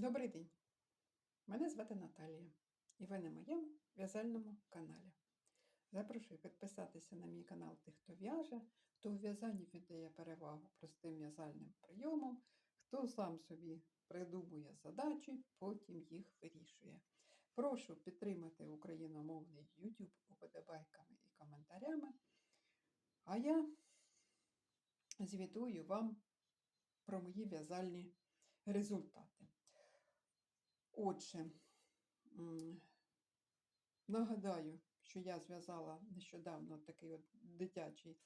Добрий день! Мене звати Наталія, і ви на моєму в'язальному каналі. Запрошую підписатися на мій канал тих, хто в'яже, хто у в'язанні віддає перевагу простим в'язальним прийомам, хто сам собі придумує задачі, потім їх вирішує. Прошу підтримати україномовний YouTube уподобайками і коментарями. А я звітую вам про мої в'язальні результати. Отже, нагадаю, що я зв'язала нещодавно такий от дитячий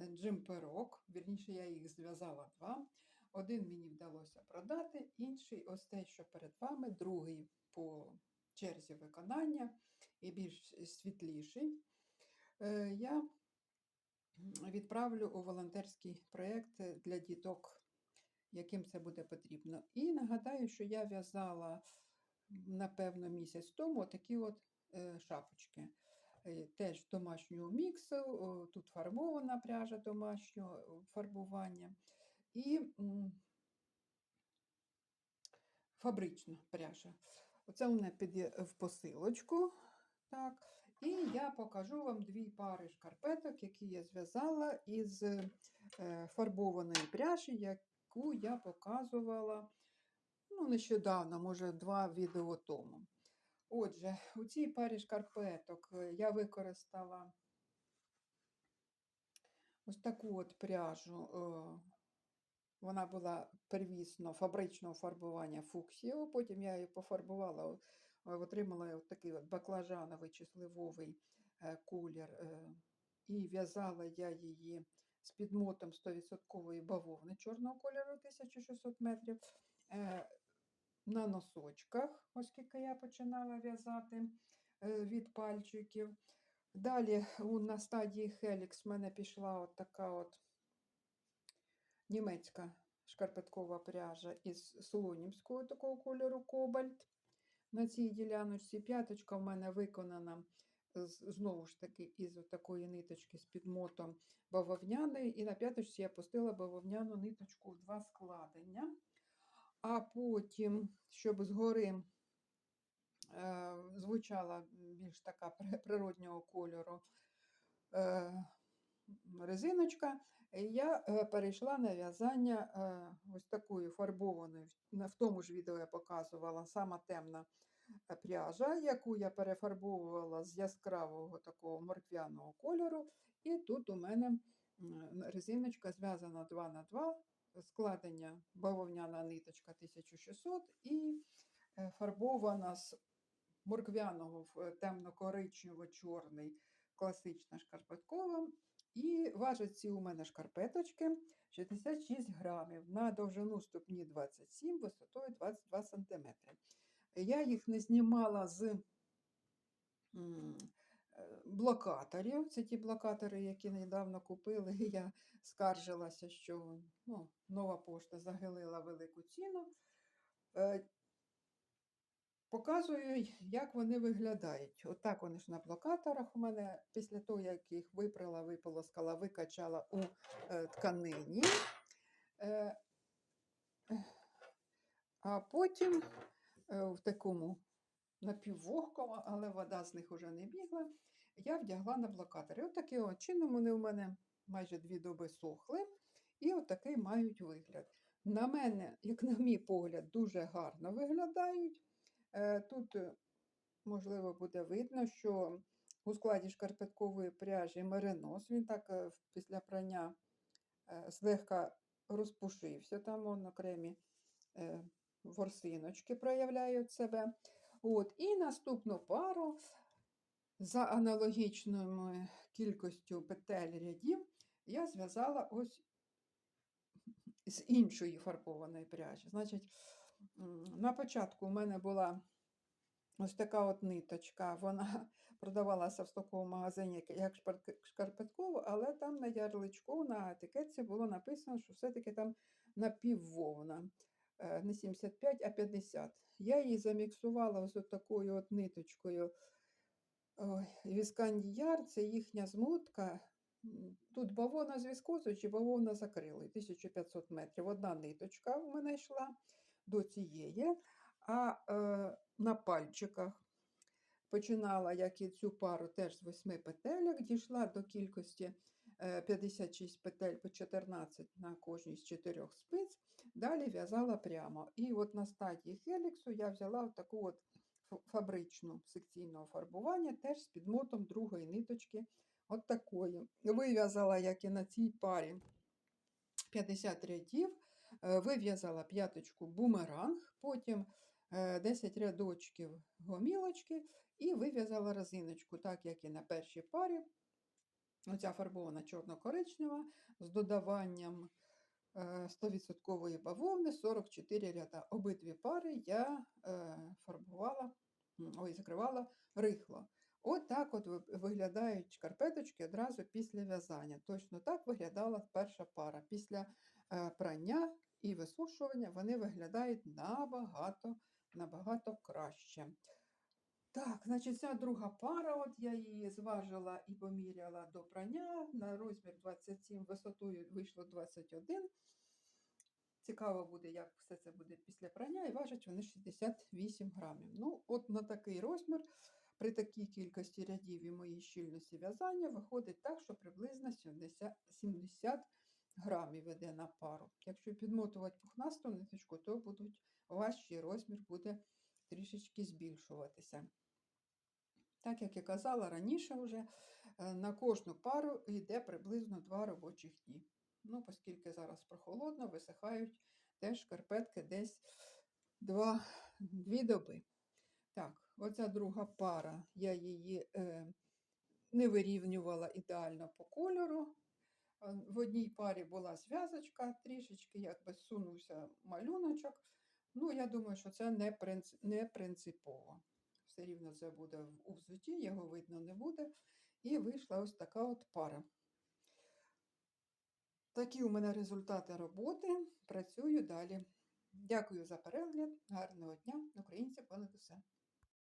е, джемперок. Вірніше, я їх зв'язала два. Один мені вдалося продати, інший ось те, що перед вами, другий по черзі виконання і більш світліший. Е, Я відправлю у волонтерський проєкт для діток яким це буде потрібно. І нагадаю, що я в'язала, напевно, місяць тому такі от е, шапочки. Е, Теж домашнього міксу, тут фарбована пряжа домашнього фарбування і фабрична пряжа. Оце у мене піде в посилочку. Так. І я покажу вам дві пари шкарпеток, які я зв'язала із е, фарбованої пряжі, яку я показувала ну, нещодавно, може, два відео тому. Отже, у цій парі шкарпеток е, я використала ось таку от пряжу. Вона була первісно фабричного фарбування фуксіо, потім я її пофарбувала, отримала от такий от баклажановий чи сливовий е, колір. І в'язала я її з підмотом 100% бавовни чорного кольору 1600 метрів. На носочках, оскільки я починала в'язати е, від пальчиків. Далі на стадії Helix в мене пішла от така от німецька шкарпеткова пряжа із солонімського такого кольору кобальт. На цій діляночці п'яточка в мене виконана знову ж таки із такої ниточки з підмотом бавовняної. І на п'яточці я пустила бавовняну ниточку в два складення. А потім, щоб згори е, звучала більш така природнього кольору е, резиночка, я е, перейшла на в'язання ось такою фарбованою. в- тому ж відео я показувала сама темна пряжа, яку я перефарбовувала з яскравого такого морквяного кольору. І тут у мене резиночка зв'язана 2 на 2 складення бавовняна ниточка 1600 і е, фарбована з морквяного в е, темно-коричнево-чорний класична шкарпеткова. І важать ці у мене шкарпеточки 66 грамів на довжину ступні 27, висотою 22 см. Я їх не знімала з блокаторів. Це ті блокатори, які недавно купили. Я скаржилася, що ну, нова пошта загилила велику ціну. Е, Показую, як вони виглядають. Отак вони ж на блокаторах у мене після того, як їх випрала, виполоскала, викачала у е, тканині. Е, а потім е, в такому напіввогкому, але вода з них вже не бігла, я вдягла на блокатори. От таким от чином вони у мене майже дві доби сохли, і отакий мають вигляд. На мене, як на мій погляд, дуже гарно виглядають. Е, Тут, е, можливо, буде видно, що у складі шкарпеткової пряжі меринос, він так е, після прання злегка розпушився, там он окремі ворсиночки проявляють себе. От. І наступну пару за аналогічною кількістю петель рядів я зв'язала ось з іншої фарбованої пряжі. Значить, на початку у мене була ось така от ниточка. Вона продавалася в такому магазині, як- шкарпеткова, але там на ярличку, на етикетці було написано, що все-таки там напіввовна. Е, Не 75, а 50. Я її заміксувала ось такою от ниточкою. Віскандіяр це їхня змутка. Тут бавовна з віскозою чи бавовна з акрилою, 1500 метрів. Одна ниточка в мене йшла до цієї. А е, на пальчиках починала, як і цю пару, теж з восьми петельок, дійшла до кількості 56 петель по 14 на кожній з чотирьох спиць. Далі в'язала прямо. І от на стадії хеліксу я взяла таку от фабричну секційного фарбування, теж з підмотом другої ниточки. От такої. Вив'язала, як і на цій парі, 50 рядів, е, вив'язала п'яточку бумеранг, потім е, 10 рядочків гомілочки і вив'язала резиночку, так як і на першій парі. Оця фарбована чорно-коричнева з додаванням е, 100% бавовни 44 ряда. Обидві пари я е, фарбувала, ой, закривала рихло. От так от виглядають шкарпеточки одразу після в'язання. Точно так виглядала перша пара. Після е, прання і висушування вони виглядають набагато, набагато краще. Так, значить, ця друга пара, от я її зважила і поміряла до прання на розмір 27, висотою вийшло 21. Цікаво буде, як все це буде після прання, і важать вони 68 грамів. Ну, от на такий розмір, при такій кількості рядів і моїй щільності в'язання, виходить так, що приблизно 70, 70 грамів іде на пару. Якщо підмотувати пухнасту ниточку, то будуть важчий розмір буде трішечки збільшуватися. Так як я казала раніше, вже е, на кожну пару йде приблизно 2 робочих дні. Ну, оскільки зараз прохолодно, висихають теж шкарпетки десь 2, 2 доби. Так, оця друга пара, я її е, не вирівнювала ідеально по кольору. Е, В одній парі була зв'язочка, трішечки якби сунувся малюночок. Ну, я думаю, що це не принципово. Все рівно це буде в- взуті, його видно не буде. І вийшла ось така от пара. Такі у мене результати роботи. Працюю далі. Дякую за перегляд. Гарного дня. Українці понад усе.